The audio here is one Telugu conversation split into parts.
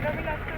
Gracias.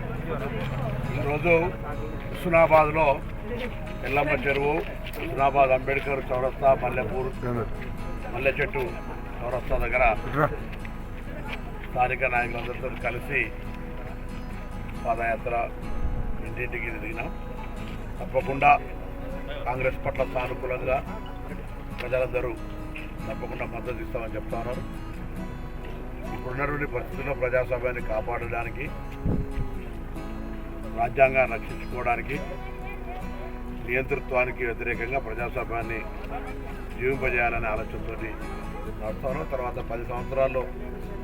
ఈరోజు హుస్నాబాద్లో ఎల్లమ్మ చెరువు హుస్నాబాద్ అంబేద్కర్ చౌరస్తా మల్లెపూర్ మల్లె చెట్టు చౌరస్తా దగ్గర స్థానిక నాయకులందరితో కలిసి పాదయాత్ర ఇంటింటికి తిరిగినాం. తప్పకుండా కాంగ్రెస్ పట్ల సానుకూలంగా ప్రజలందరూ తప్పకుండా మద్దతు ఇస్తామని చెప్తా ఉన్నారు ఇప్పుడున్నటువంటి పరిస్థితుల్లో ప్రజాస్వామ్యాన్ని కాపాడడానికి రాజ్యాంగాన్ని రక్షించుకోవడానికి నియంతృత్వానికి వ్యతిరేకంగా ప్రజాస్వామ్యాన్ని జీవింపజేయాలనే ఆలోచనతో నడుస్తాను. తర్వాత పది సంవత్సరాల్లో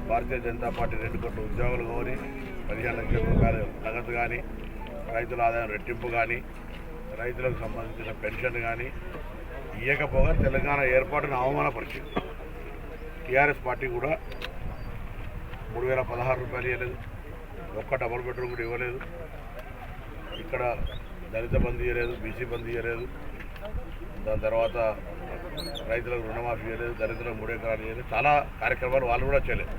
భారతీయ జనతా పార్టీ రెండు కోట్ల ఉద్యోగులు కానీ పదిహేను లక్షల రూపాయలు నగదు కానీ రైతుల ఆదాయం రెట్టింపు కానీ రైతులకు సంబంధించిన పెన్షన్ కానీ ఇవ్వకపోగా తెలంగాణ ఏర్పాటును అవమానపరిచింది. టీఆర్ఎస్ పార్టీ కూడా మూడు వేల పదహారు రూపాయలు ఇవ్వలేదు ఒక్క డబుల్ బెడ్రూమ్ కూడా ఇవ్వలేదు. ఇక్కడ దళిత బంద్ చేయలేదు బీసీ బంద్ చేయలేదు. దాని తర్వాత రైతులకు రుణమాఫీ చేయలేదు దళితులకు మూడు ఎకరాలు చేయలేదు. చాలా కార్యక్రమాలు వాళ్ళు కూడా చేయలేదు.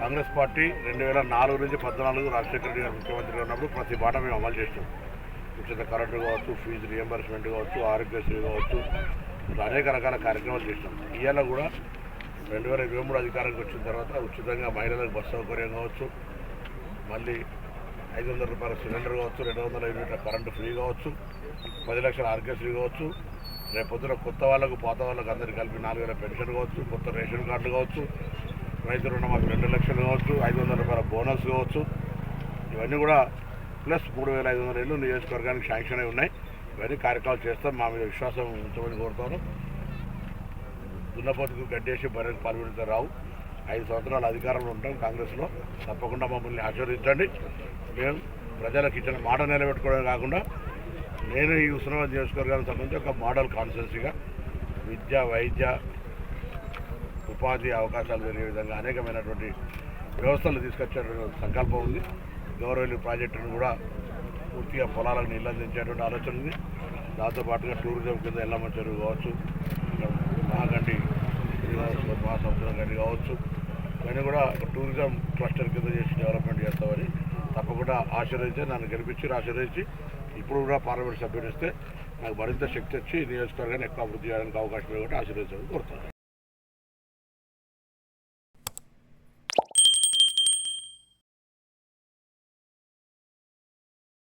కాంగ్రెస్ పార్టీ రెండు వేల నాలుగు నుంచి పద్నాలుగు రాజశేఖర రెడ్డి గారు ముఖ్యమంత్రిగా ఉన్నప్పుడు ప్రతి మాట మేము అమలు చేస్తాం. ఉచిత కరెంటు కావచ్చు ఫీజు రియంబర్స్మెంట్ కావచ్చు ఆరోగ్యశ్రీ కావచ్చు ఇట్లా అనేక రకాల కార్యక్రమాలు చేసినాం ఇవాళ కూడా రెండు వేల ఇరవై మూడు అధికారానికి వచ్చిన తర్వాత ఉచితంగా మహిళలకు బస్సు సౌకర్యం కావచ్చు. మళ్ళీ ఐదు వందల రూపాయల సిలిండర్ కావచ్చు రెండు వందల యూనిట్ల కరెంటు ఫ్రీ కావచ్చు పది లక్షల ఆరోగ్యశ్రీ కావచ్చు. రేపు పొద్దున కొత్త వాళ్ళకు పాత వాళ్ళకు అందరికి కలిపి నాలుగు వేల పెన్షన్ కావచ్చు కొత్త రేషన్ కార్డులు కావచ్చు రైతు మాకు రెండు లక్షలు కావచ్చు ఐదు వందల రూపాయల బోనస్ కావచ్చు. ఇవన్నీ కూడా ప్లస్ మూడు వేల ఐదు వందల ఇళ్ళు నియోజకవర్గానికి శాంక్షన్ అయి ఉన్నాయి. ఇవన్నీ కార్యక్రమాలు చేస్తాం. మా మీద విశ్వాసం ఉంచమని కోరుతాను. దున్నపోతుకు గడ్డేసి బర్రెకు పాల్గొడితే రావు. ఐదు సంవత్సరాలు అధికారంలో ఉంటాం కాంగ్రెస్లో. తప్పకుండా మమ్మల్ని ఆశీర్వదించండి. మేము ప్రజలకు ఇచ్చిన మాట నిలబెట్టుకోవడం కాకుండా నేను ఈ ఉస్మానాబాద్ నియోజకవర్గానికి సంబంధించి ఒక మోడల్ కాన్స్టిట్యున్సీగా విద్య వైద్య ఉపాధి అవకాశాలు పెరిగే విధంగా అనేకమైనటువంటి వ్యవస్థలు తీసుకొచ్చే సంకల్పం ఉంది. గౌరవలు ప్రాజెక్టును కూడా పూర్తిగా పొలాలకు నీళ్ళు అందించేటువంటి ఆలోచన ఉంది. దాంతోపాటుగా టూరిజం కింద ఎల్లమ్మ చెరువు కావచ్చు మహాగండి మహాసముద్రం గండి కావచ్చు ఇవన్నీ కూడా ఒక టూరిజం క్లస్టర్ కింద చేసి డెవలప్మెంట్ చేస్తామని తప్పకుండా ఆశీర్వదించి నన్ను గెలిపించి ఆశీర్వదించి ఇప్పుడు కూడా పార్లమెంట్ సభ్యుడు ఇస్తే నాకు మరింత శక్తి వచ్చి నియోజకవర్గాన్ని ఎక్కువ అభివృద్ధి చేయడానికి అవకాశం ఇవ్వకుండా ఆశీర్వదించాలని కోరుతున్నాను.